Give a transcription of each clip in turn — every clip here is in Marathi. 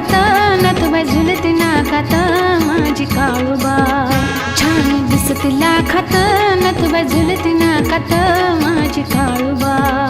हात नतुबाई झुलत नाकात माझी काळूबा. छान दिसत लाखात नतुबाई झुलत नाकात माझी काळूबा.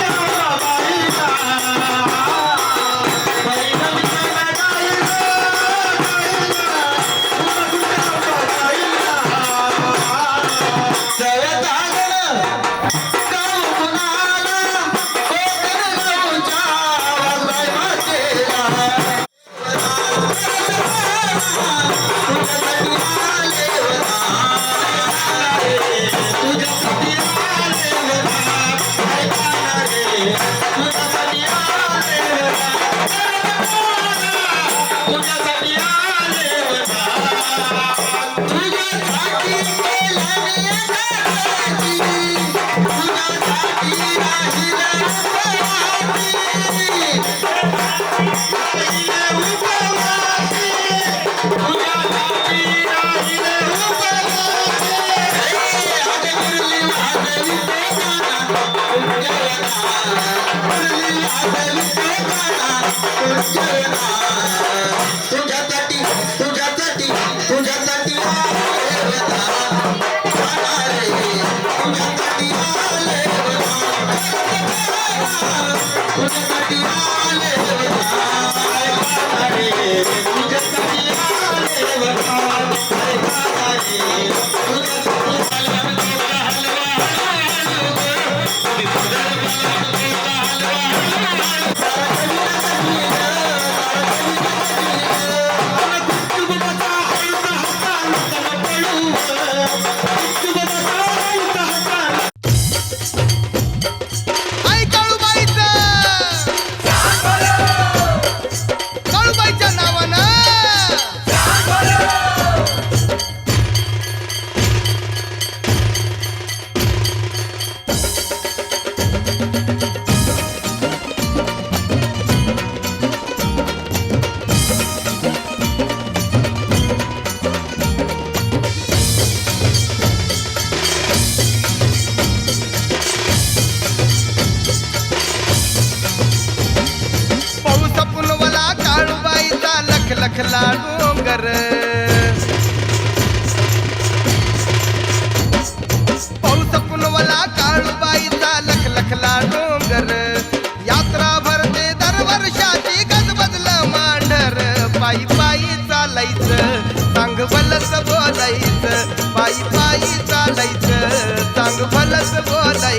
ಕಲಸಬೋದೈ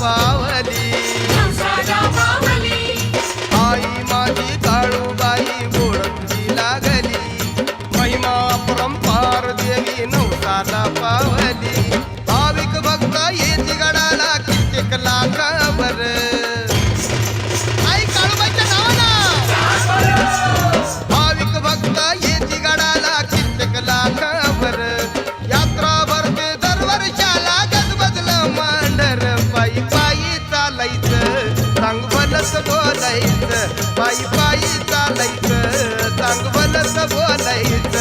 பாவ चांगवलच बोलायच पायी पायी चालायच चांगवलच बोलायच.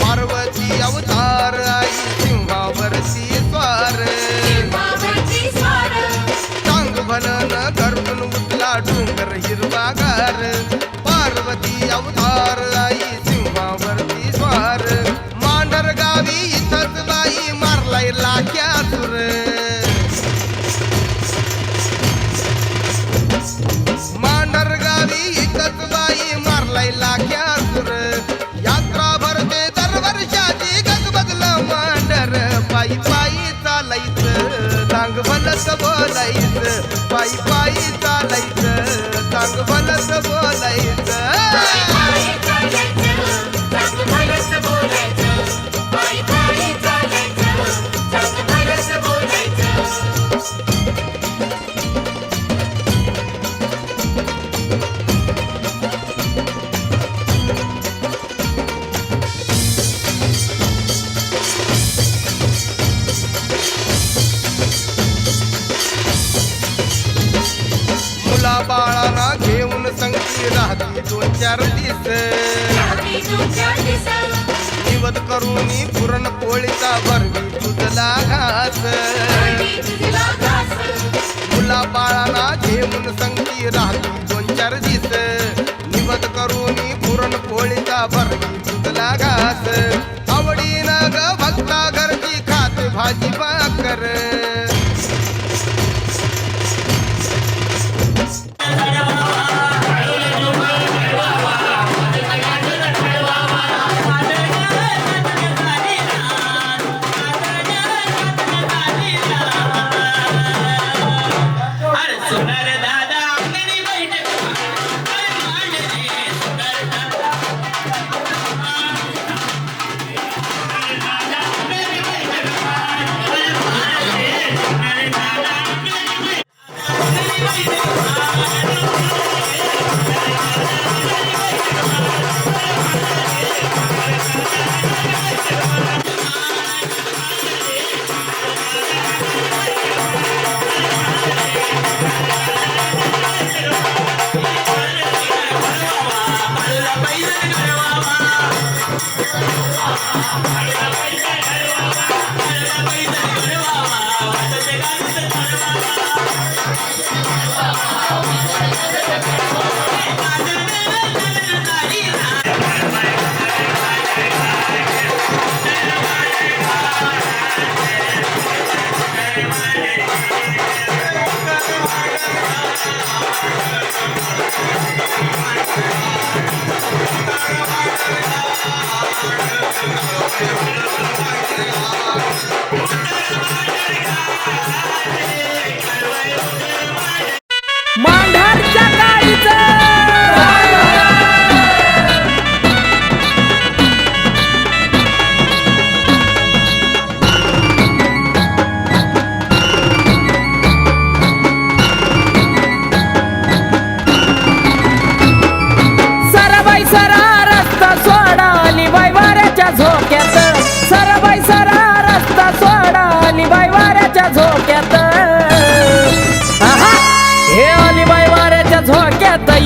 पार्वती अवतार आई सिंहावरची स्वार. चांग भलन करून उतला डोंगर हिरवागार. पंढर पायी पायी चालायचं तांग बनस बोलायचं पायी पायी चालायचं तांग बनस बोलायचं राहती दोन चार दिस निवद करून पुरण पोळीचा भरवी तुझला घास. मुला बाळाला घेऊन संगती राहती दोन चार दिस निवद करून पुरण पोळीचा भरवी तुझला घास. आवडी न ग भक्ता घरची खात भाजी भाकर.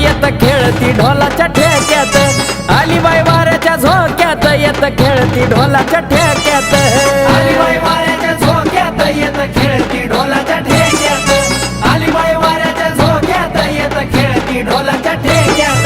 येत खेळती ढोलाच्या ठेक्यात. आली बाई वाऱ्याच्या झोक्यात येत खेळती ढोलाच्या ठेक्यात. आली वाऱ्याच्या झोक्यात येत खेळती ढोलाच्या ठेक्यात. आली बाई वाऱ्याच्या झोक्यात येत खेळती ढोलाच्या ठेक्यात.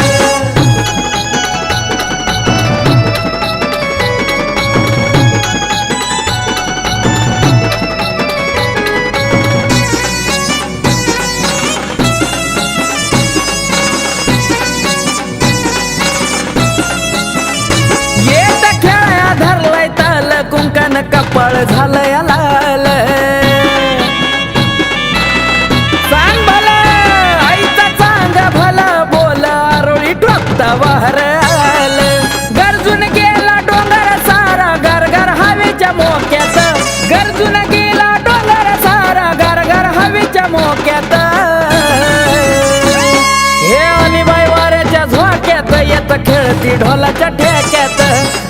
खेळती ढोलाच्या ठेक्यात.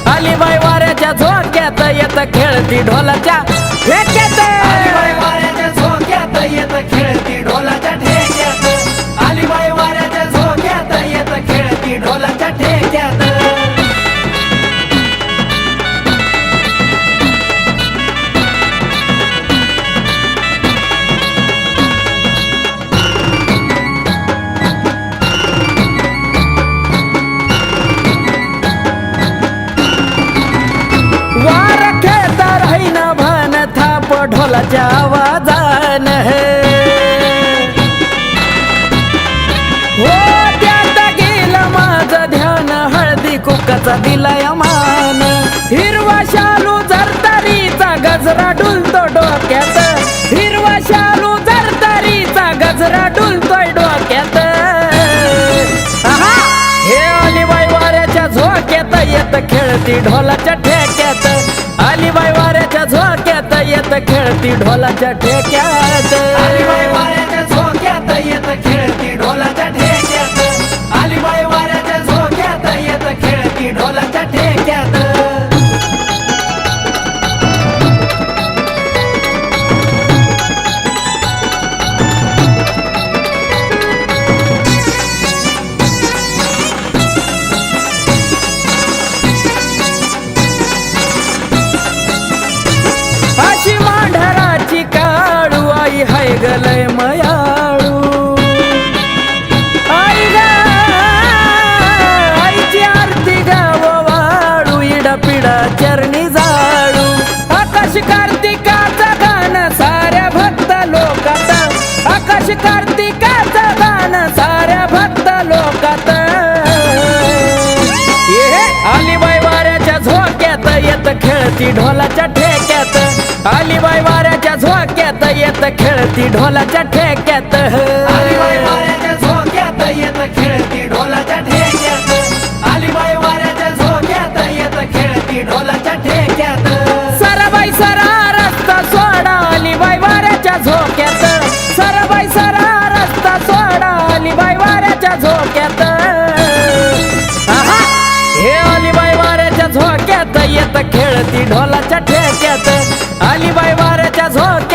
अलीबाई वाऱ्याच्या झोक्यात येत खेळती ढोलाच्या ठेक्यात. ढोलाच्या आवाजान हो. त्यात गेलं माझं ध्यान. हळदी कुकाचा दिलाय मान. हिरवा शालू जरतारीचा गजरा डुलतो डोक्यात. हिरवा शालू जरतारीचा गजरा डुलतोय डोक्यात. हे अलिबाई वाऱ्याच्या झोक्यात येत खेळती ढोलाच्या खेळती ढोलाच्या ठेक्यात. आई मयाळू. आई आईची आरती गाव वाळू इडपिडा चरणी जाळू. आकाश कार्तिकाचं गाणं साऱ्या भक्त लोकात. आकाश कार्तिकाचं गाणं साऱ्या भक्त लोकात. आलीबाई अलिबाई वाऱ्याच्या झोक्यात येत खेळती ढोलाच्या ठेक्यात. अलिबाई वाऱ्याच्या झोक्यात येत खेळती ढोलाच्या ठेक्यात. झोक्यात येत खेळती ढोलाच्या ठेक्यात. वाऱ्याच्या झोक्यात येत खेळती ढोलाच्या ठेक्यात. सरबाई सरा रस्ता सोडा वाऱ्याच्या झोक्यात. सरबाई सरा रस्ता सोडा वाऱ्याच्या झोक्यात! हे वाऱ्याच्या झोक्यात येत खेळती ढोलाच्या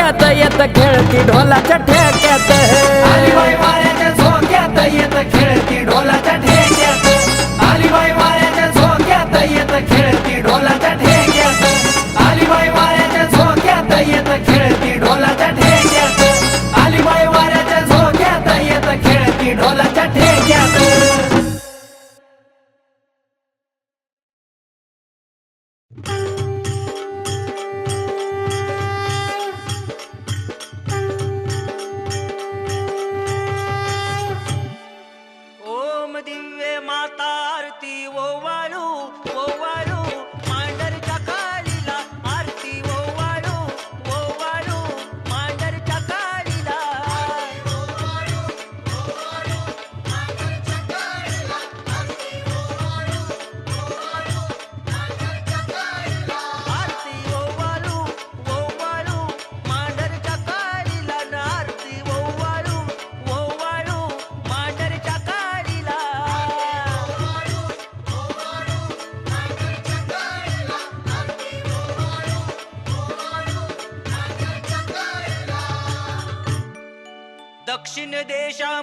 झोक्यात येत खेळती ढोलाच्या ठेक्यात.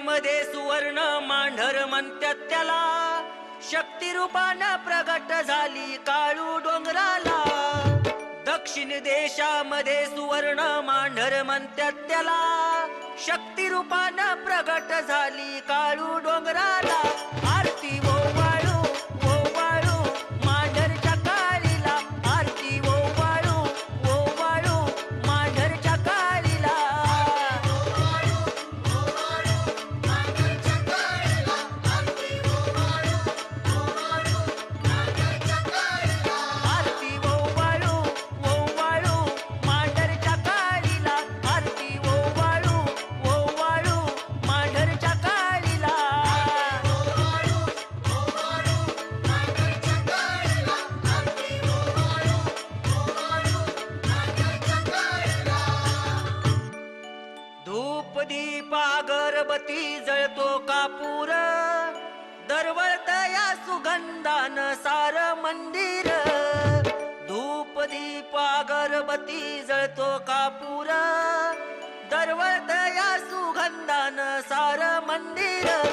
मध्ये सुवर्ण सुवर्ण मांढर म्हणतात त्याला. शक्ती रूपानं प्रगट झाली काळू डोंगराला. दक्षिण देशामध्ये सुवर्ण मांढर म्हणतात त्याला. शक्ती रूपानं प्रगट झाली काळू डोंगराला. धूप अगरबती जळतो कापूर. दरवळत या सुगंधान सार मंदिर. धूप दीप अगरबती जळतो कापूर. दरवळत या सुगंधान सार मंदिर.